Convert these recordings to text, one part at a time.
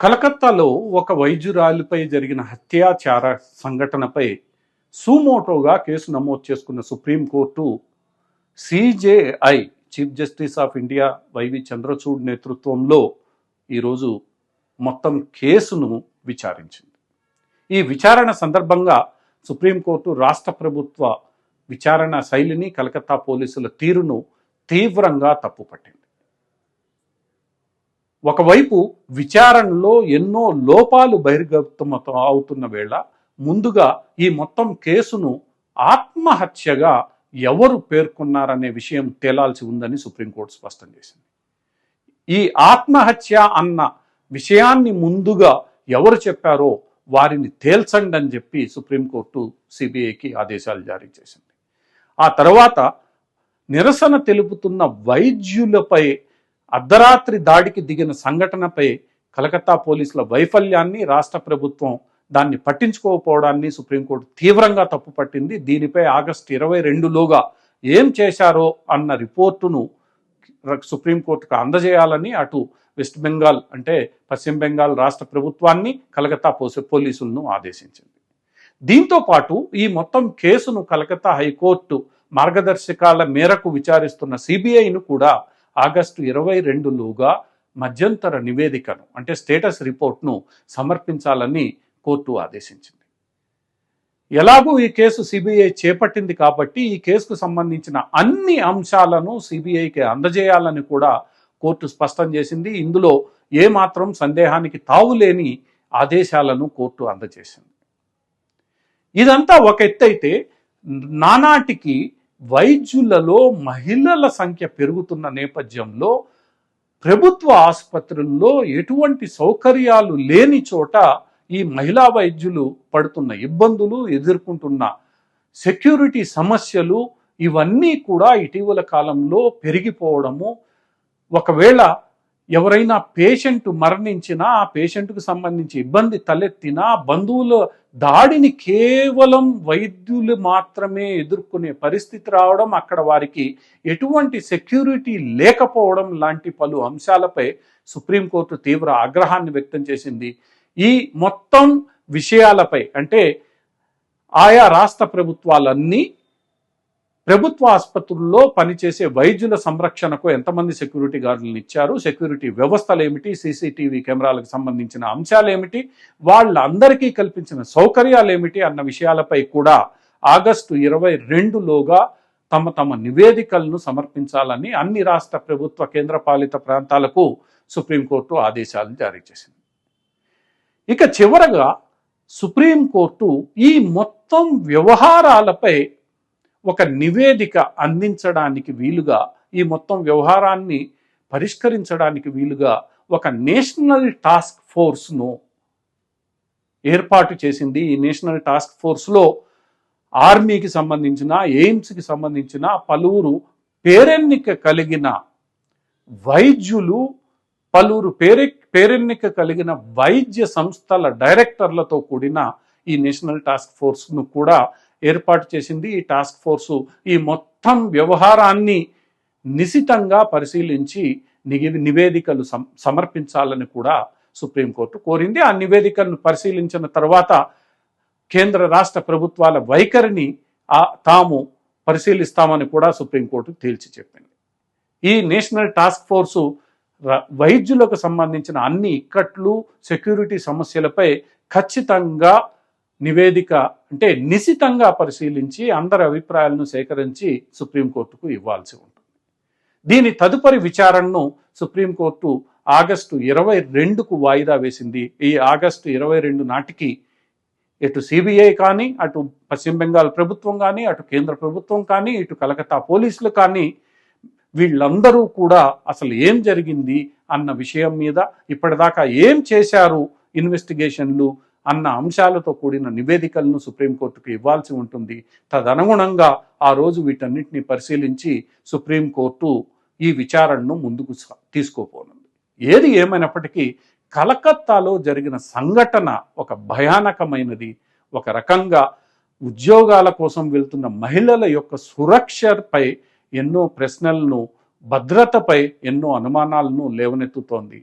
కలకత్తాలో ఒక వైద్యురాలిపై జరిగిన హత్యాచార సంఘటనపై సుమోటోగా కేసు నమోదు చేసుకున్న supreme court CJI chief justice of India YV Chandrachud నేతృత్వంలో ఈరోజు మొత్తం కేసును విచారించింది. ఈ విచారణ సందర్భంగా సుప్రీంకోర్టు రాష్ట్ర ప్రభుత్వ విచారణ శైలిని కలకత్తా పోలీసుల తీరును తీవ్రంగా తప్పుపట్టింది. ఒకవైపు విచారణలో ఎన్నో లోపాలు బహిర్గతం అవుతున్న వేళ ముందుగా ఈ మొత్తం కేసును ఆత్మహత్యగా ఎవరు పేర్కొన్నారనే విషయం తేలాల్సి ఉందని సుప్రీంకోర్టు స్పష్టం చేసింది. ఈ ఆత్మహత్య అన్న విషయాన్ని ముందుగా ఎవరు చెప్పారో వారిని తేల్చండి అని చెప్పి సుప్రీంకోర్టు సిబిఐకి ఆదేశాలు జారీ చేసింది. ఆ తర్వాత నిరసన తెలుపుతున్న వైద్యులపై అర్ధరాత్రి దాడికి దిగిన సంఘటనపై కలకత్తా పోలీసుల వైఫల్యాన్ని రాష్ట్ర ప్రభుత్వం దాన్ని పట్టించుకోకపోవడాన్ని సుప్రీంకోర్టు తీవ్రంగా తప్పుపట్టింది దీనిపై ఆగస్టు ఇరవై రెండులోగా ఏం చేశారో అన్న రిపోర్టును సుప్రీంకోర్టుకు అందజేయాలని అటు వెస్ట్ బెంగాల్ అంటే పశ్చిమ బెంగాల్ రాష్ట్ర ప్రభుత్వాన్ని కలకత్తా పోలీసులను ఆదేశించింది. దీంతో పాటు ఈ మొత్తం కేసును కలకత్తా హైకోర్టు మార్గదర్శకాల మేరకు విచారిస్తున్న సిబిఐను కూడా ఆగస్టు ఇరవై రెండులోగా మధ్యంతర నివేదికను అంటే స్టేటస్ రిపోర్ట్ను సమర్పించాలని కోర్టు ఆదేశించింది. ఎలాగూ ఈ కేసు సిబిఐ చేపట్టింది కాబట్టి ఈ కేసుకు సంబంధించిన అన్ని అంశాలను సిబిఐకి అందజేయాలని కూడా కోర్టు స్పష్టం చేసింది. ఇందులో ఏమాత్రం సందేహానికి తావులేని ఆదేశాలను కోర్టు అందజేసింది. ఇదంతా ఒక ఎత్తైతే నానాటికి వైద్యులలో మహిళల సంఖ్య పెరుగుతున్న నేపథ్యంలో ప్రభుత్వ ఆసుపత్రుల్లో ఎటువంటి సౌకర్యాలు లేని చోట ఈ మహిళా వైద్యులు పడుతున్న ఇబ్బందులు ఎదుర్కొంటున్న సెక్యూరిటీ సమస్యలు ఇవన్నీ కూడా ఇటీవల కాలంలో పెరిగిపోవడము. ఒకవేళ ఎవరైనా పేషెంట్ మరణించినా ఆ పేషెంట్కు సంబంధించి ఇబ్బంది తలెత్తినా బంధువుల దాడిని కేవలం వైద్యులు మాత్రమే ఎదుర్కొనే పరిస్థితి రావడం అక్కడ వారికి ఎటువంటి సెక్యూరిటీ లేకపోవడం లాంటి పలు అంశాలపై సుప్రీంకోర్టు తీవ్ర ఆగ్రహాన్ని వ్యక్తం చేసింది. ఈ మొత్తం విషయాలపై అంటే ఆయా రాష్ట్ర ప్రభుత్వాలన్నీ ప్రభుత్వ ఆసుపత్రుల్లో పనిచేసే వైద్యుల సంరక్షణకు ఎంతమంది సెక్యూరిటీ గార్డులను ఇచ్చారు? సెక్యూరిటీ వ్యవస్థలు ఏమిటి సీసీటీవీ కెమెరాలకు సంబంధించిన అంశాలు ఏమిటి వాళ్ళందరికీ కల్పించిన సౌకర్యాలు ఏమిటి అన్న విషయాలపై కూడా ఆగస్టు ఇరవై రెండులోగా తమ తమ నివేదికలను సమర్పించాలని అన్ని రాష్ట్ర ప్రభుత్వ కేంద్రపాలిత ప్రాంతాలకు సుప్రీంకోర్టు ఆదేశాలు జారీ చేసింది. ఇక చివరగా సుప్రీంకోర్టు ఈ మొత్తం వ్యవహారాలపై ఒక నివేదిక అందించడానికి వీలుగా ఈ మొత్తం వ్యవహారాన్ని పరిష్కరించడానికి వీలుగా ఒక నేషనల్ టాస్క్ ఫోర్స్ను ఏర్పాటు చేసింది. ఈ నేషనల్ టాస్క్ ఫోర్స్లో ఆర్మీకి సంబంధించిన ఎయిమ్స్కి సంబంధించిన పలువురు పేరెన్నిక కలిగిన వైద్యులు పలువురు పేరె పేరెన్నిక కలిగిన వైద్య సంస్థల డైరెక్టర్లతో కూడిన ఈ నేషనల్ టాస్క్ ఫోర్స్ను కూడా ఏర్పాటు చేసింది ఈ టాస్క్ ఫోర్సు. ఈ మొత్తం వ్యవహారాన్ని నిశితంగా పరిశీలించి నిగి- నివేదికలు సమ- సమర్పించాలని కూడా సుప్రీంకోర్టు కోరింది. ఆ నివేదికను పరిశీలించిన తర్వాత కేంద్ర రాష్ట్ర ప్రభుత్వాల వైఖరిని ఆ తాము పరిశీలిస్తామని కూడా సుప్రీంకోర్టు తేల్చి చెప్పింది. ఈ నేషనల్ టాస్క్ ఫోర్సు వైద్యులకు సంబంధించిన అన్ని ఇక్కట్లు సెక్యూరిటీ సమస్యలపై ఖచ్చితంగా నివేదిక అంటే నిశితంగా పరిశీలించి అందరి అభిప్రాయాలను సేకరించి సుప్రీంకోర్టుకు ఇవ్వాల్సి ఉంటుంది. దీని తదుపరి విచారణను సుప్రీంకోర్టు ఆగస్టు ఇరవై రెండుకు వాయిదా వేసింది. ఈ ఆగస్టు ఇరవై రెండు నాటికి ఇటు సిబిఐ కానీ అటు పశ్చిమ బెంగాల్ ప్రభుత్వం కానీ అటు కేంద్ర ప్రభుత్వం కానీ ఇటు కలకత్తా పోలీసులు కానీ వీళ్ళందరూ కూడా అసలు ఏం జరిగింది అన్న విషయం మీద ఇప్పటిదాకా ఏం చేశారు ఇన్వెస్టిగేషన్లు అన్న అంశాలతో కూడిన నివేదికలను సుప్రీంకోర్టుకు ఇవ్వాల్సి ఉంటుంది. తదనుగుణంగా ఆ రోజు వీటన్నిటిని పరిశీలించి సుప్రీంకోర్టు ఈ విచారణను ముందుకు తీసుకోపోనుంది ఏది ఏమైనప్పటికీ కలకత్తాలో జరిగిన సంఘటన ఒక భయానకమైనది. ఒక రకంగా ఉద్యోగాల కోసం వెళ్తున్న మహిళల యొక్క సురక్షపై ఎన్నో ప్రశ్నలను భద్రతపై ఎన్నో అనుమానాలను లేవనెత్తుతోంది.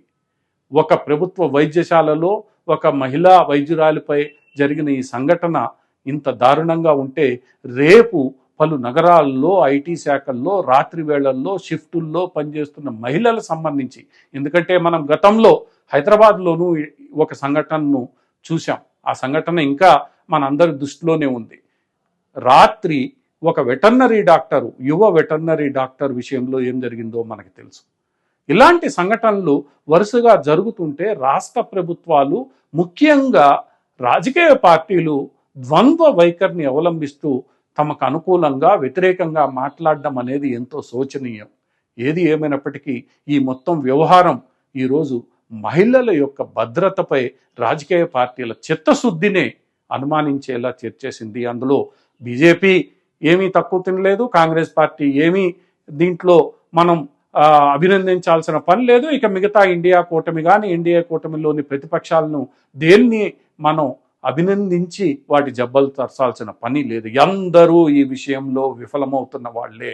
ఒక ప్రభుత్వ వైద్యశాలలో ఒక మహిళా వైద్యురాలిపై జరిగిన ఈ సంఘటన ఇంత దారుణంగా ఉంటే రేపు పలు నగరాల్లో ఐటీ శాఖల్లో రాత్రి వేళల్లో షిఫ్టుల్లో పనిచేస్తున్న మహిళలకు సంబంధించి. ఎందుకంటే మనం గతంలో హైదరాబాద్లోనూ ఒక సంఘటనను చూసాం ఆ సంఘటన ఇంకా మనందరి దృష్టిలోనే ఉంది. రాత్రి ఒక వెటర్నరీ డాక్టరు యువ వెటర్నరీ డాక్టర్ విషయంలో ఏం జరిగిందో మనకి తెలుసు. ఇలాంటి సంఘటనలు వరుసగా జరుగుతుంటే రాష్ట్ర ప్రభుత్వాలు ముఖ్యంగా రాజకీయ పార్టీలు ద్వంద్వ వైఖరిని అవలంబిస్తూ తమకు అనుకూలంగా వ్యతిరేకంగా మాట్లాడడం అనేది ఎంతో శోచనీయం. ఏది ఏమైనప్పటికీ ఈ మొత్తం వ్యవహారం ఈరోజు మహిళల యొక్క భద్రతపై రాజకీయ పార్టీల చిత్తశుద్ధినే అనుమానించేలా చేర్చేసింది. అందులో బీజేపీ ఏమీ తక్కువ తినలేదు కాంగ్రెస్ పార్టీ ఏమీ దీంట్లో మనం అభినందించాల్సిన పని లేదు. ఇక మిగతా ఇండియా కూటమి కానీ ఇండియా కూటమిలోని ప్రతిపక్షాలను దేన్ని మనం అభినందించి వాటి జబ్బలు తరచాల్సిన పని లేదు. అందరూ ఈ విషయంలో విఫలమవుతున్న వాళ్ళే.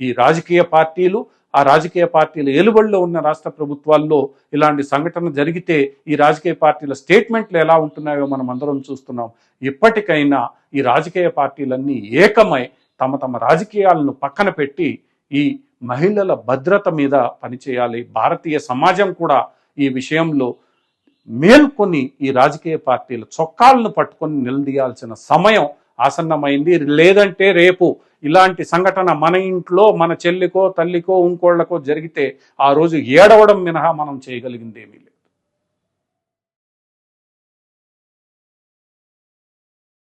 ఈ రాజకీయ పార్టీలు ఆ రాజకీయ పార్టీల ఏలుబడిలో ఉన్న రాష్ట్ర ప్రభుత్వాల్లో ఇలాంటి సంఘటన జరిగితే ఈ రాజకీయ పార్టీల స్టేట్మెంట్లు ఎలా ఉంటున్నాయో మనం అందరం చూస్తున్నాం. ఇప్పటికైనా ఈ రాజకీయ పార్టీలన్నీ ఏకమై తమ తమ రాజకీయాలను పక్కన పెట్టి ఈ మహిళల భద్రత మీద పనిచేయాలి. భారతీయ సమాజం కూడా ఈ విషయంలో మేల్కొని ఈ రాజకీయ పార్టీల చొక్కాలను పట్టుకొని నిలదీయాల్సిన సమయం ఆసన్నమైంది. లేదంటే రేపు ఇలాంటి సంఘటన మన ఇంట్లో మన చెల్లికో తల్లికో ఇంకోళ్ళకో జరిగితే ఆ రోజు ఏడవడం మినహా మనం చేయగలిగింది ఏమీ